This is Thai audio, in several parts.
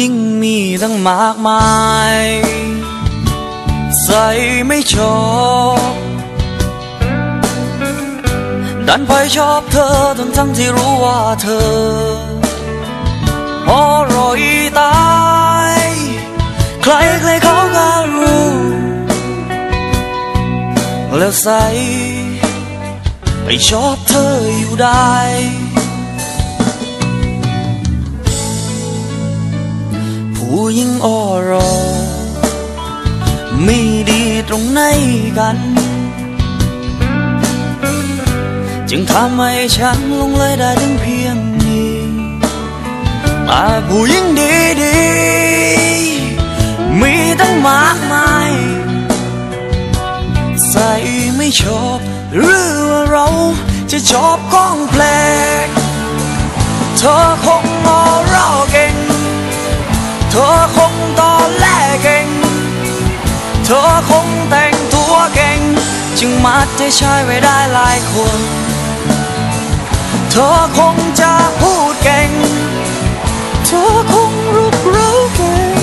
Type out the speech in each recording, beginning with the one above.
ยิ่งมากมาย ใส่ไม่ชอบ ดันไปชอบเธอทั้งทั้งที่รู้ว่าเธออร่อยตาย ใครใครเขาก็รู้ แล้วใส่ไปชอบเธออยู่ได้ ผู้หญิงออรอ มีดีตรงไหนกัน จึงทำให้ฉันลงเลยได้ถึงเพียงนี้แต่ผู้หญิงดีดีมีตั้งมากมาย ใส่ไม่ชอบหรือว่าเราจะชอบก้องแปลก เธอคง ธอคงแต่งตัวเก่ง จึงมัดใจชายไว้ได้หลายคน เธอคงจะพูดเก่ง เธอคงรุกเร้าเก่ง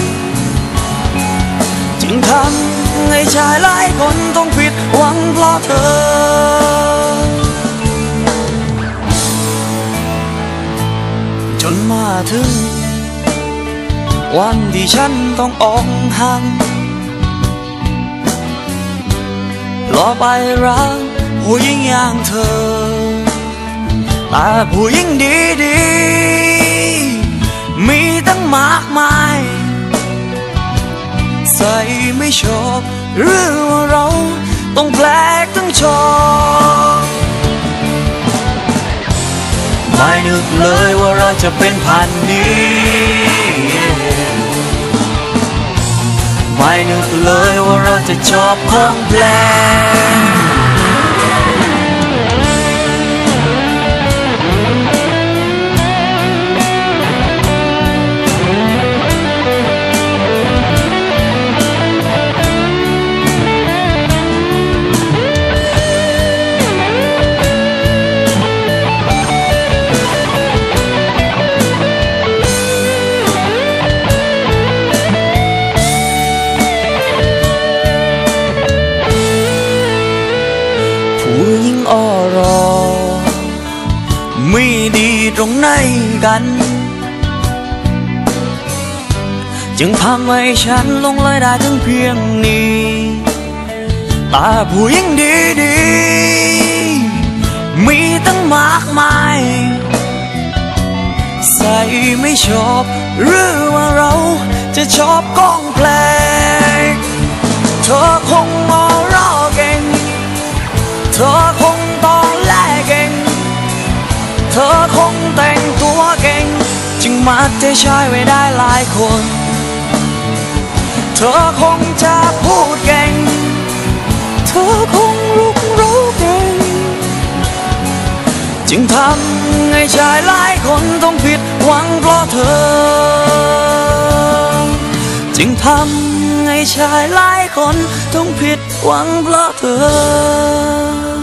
จึงทำให้ชายหลายคนต้องผิดหวังเพราะเธอจนมาถึง วันที่ฉันต้องออกห่าง รอไปรักผู้หญิงอย่างเธอ แต่ผู้หญิงดีดีมีตั้งมากมาย ใส่ไม่ชอบหรือว่าเราต้องแปลกต้องชอบไม่นึกเลยว่าเราจะเป็นพันนี้ นึกเลยว่าเราจะชอบของแปลก ผู้หญิงออรอ ไมีดีตรงไหนกัน จึงทำให้ฉันลงเลยได้ถึงเพียงนี้ต่ผู้หญิงดีดีมีตั้งมากมาย ใส่ไม่ชอบ หรือว่าเราจะชอบก้องแปลกเธอคง เธอคงต้อนแลเก่ง เธอคงแต่งตัวเก่ง จึงมัดใจชายไว้ได้หลายคน เธอคงจะพูดเก่ง เธอคงลุกรู้เก่ง จึงทำให้ชายหลายคนต้องผิดหวังเพราะเธอ จึงทำ ชายหลายคนต้องผิดหวังเพราะเธอ